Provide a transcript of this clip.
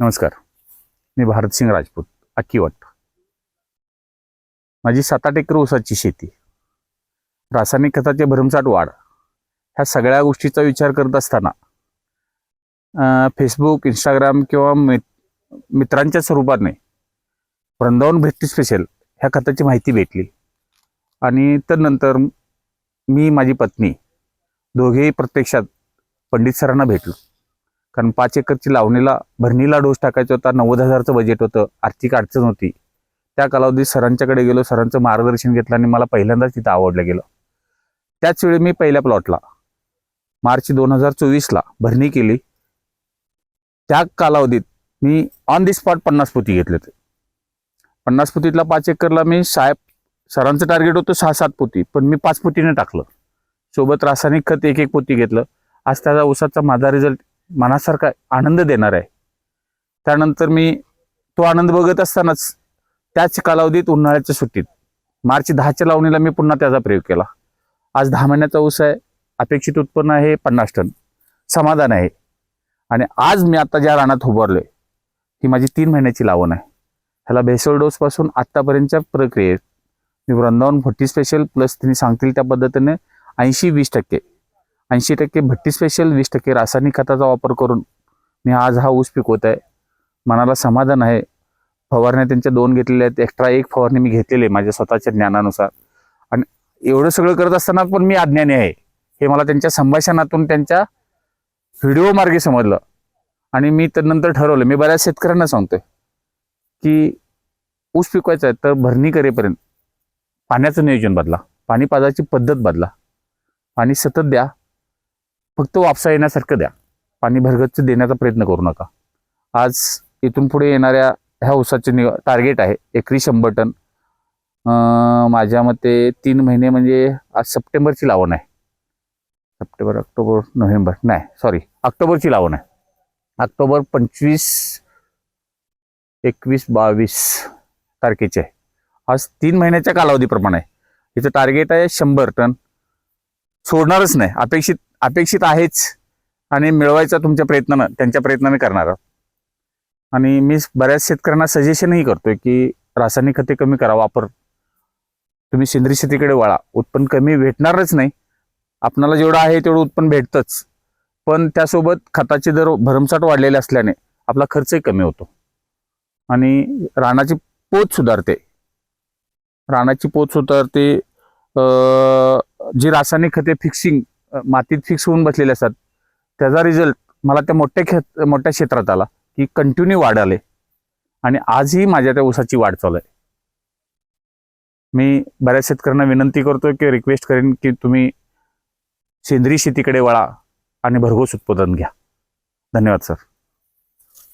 नमस्कार. मी भारतसिंग राजपूत अक्कीवट माझी सात आठ एकर ऊसाची शेती. रासायनिक खताचे भरमसाठ वाढ. ह्या सगळ्या गोष्टीचा विचार करत असताना फेसबुक इंस्टाग्राम किंवा मित मित्रांच्या स्वरूपाने वृंदावन भेटली स्पेशल ह्या खताची माहिती भेटली. आणि त्यानंतर मी माझी पत्नी दोघेही प्रत्यक्षात पंडित सरांना भेटलो. कारण पाच एकरची लावणीला भरणीला डोस टाकायचा होता नव्वद हजारचं बजेट होतं आर्थिक अडचण होती. त्या कालावधीत सरांच्याकडे गेलो सरांचं मार्गदर्शन घेतलं आणि मला पहिल्यांदाच तिथं आवडलं गेलं. त्याच वेळी मी पहिल्या प्लॉटला मार्च दोन हजार चोवीसला भरणी केली. त्या कालावधीत मी ऑन दी स्पॉट पन्नास पोती घेतले होते. पन्नास पोतीतला पाच एकरला मी साहेब सरांचं टार्गेट होतं सहा सात पोती पण मी पाच पोतीने टाकलं. सोबत रासायनिक खत एक एक पोती घेतलं. आज त्याचा उसाचा माझा रिझल्ट मनासारखा आनंद देणार आहे. त्यानंतर मी तो आनंद बघत असतानाच त्याच कालावधीत उन्हाळ्याच्या सुट्टीत मार्च दहाच्या लावणीला मी पुन्हा त्याचा प्रयोग केला. आज दहा महिन्याचा ऊस आहे अपेक्षित उत्पन्न आहे पन्नास टन समाधान आहे. आणि आज मी आता ज्या रानात उभारलोय ही माझी तीन महिन्याची लावण आहे. ह्याला भेसळ डोसपासून आत्तापर्यंतच्या प्रक्रियेत मी वृंदावन फोर्टी स्पेशल प्लस तिने सांगतील त्या पद्धतीने ऐंशी वीस टक्के ऐंशी टक्के भट्टी स्पेशल वीस टक्के रासायनिक खताचा वापर करून. मी आज हा ऊस पिकवत आहे मनाला समाधान आहे. फवारण्या त्यांच्या दोन घेतलेल्या आहेत. एक्स्ट्रा एक फवारणी मी घेतलेली आहे माझ्या स्वतःच्या ज्ञानानुसार. आणि एवढं सगळं करत असताना पण मी अज्ञानी आहे. हे मला त्यांच्या संभाषणातून त्यांच्या व्हिडिओ मार्गे समजलं. आणि मी त्यानंतर ठरवलं. मी बऱ्याच शेतकऱ्यांना सांगतोय की ऊस पिकवायचा आहे तर भरणी करेपर्यंत पाण्याचं नियोजन बदला. पाणी पाजाची पद्धत बदला. पाणी सतत द्या. फक्त वापसा येण्यासारखं द्या. पाणी भरगच्च देण्याचा प्रयत्न करू नका. आज इथून पुढे येणाऱ्या ह्या ऊसाचे नि टार्गेट आहे एकरी शंभर टन. माझ्या मते तीन महिने म्हणजे आज सप्टेंबरची लावण आहे. सप्टेंबर ऑक्टोबर नोव्हेंबर नाही सॉरी ऑक्टोबरची लावण आहे. ऑक्टोबर पंचवीस एकवीस बावीस तारखेची. आहे आज तीन महिन्याच्या कालावधीप्रमाणे. आहे हिचं टार्गेट आहे शंभर टन. सोडणारच नाही. अपेक्षित अपेक्षित आहेच आणि मिळवायचा तुमच्या प्रयत्नानं त्यांच्या प्रयत्नाने करणार आहोत. आणि मी बऱ्याच शेतकऱ्यांना सजेशनही करतोय की रासायनिक खते कमी करा वापर. तुम्ही सेंद्रिय शेतीकडे वळा. उत्पन्न कमी भेटणारच नाही. आपणाला जेवढं आहे तेवढं उत्पन्न भेटतंच. पण त्यासोबत खताचे दर भरमसाठ वाढलेले असल्याने आपला खर्चही कमी होतो. आणि रानाची पोत सुधारते. रानाची पोत सुधारते जी रासायनिक खते फिक्सिंग मातीत फिक्स होऊन बसलेले असतात. त्याचा रिझल्ट मला त्या मोठ्या खेत मोठ्या क्षेत्रात आला की कंटिन्यू वाढ आले आणि आजही माझ्या त्या ऊसाची वाढ चालू आहे. मी बऱ्याच शेतकऱ्यांना विनंती करतो की रिक्वेस्ट करेन की तुम्ही सेंद्रिय शेतीकडे वळा आणि भरघोस उत्पादन घ्या. धन्यवाद सर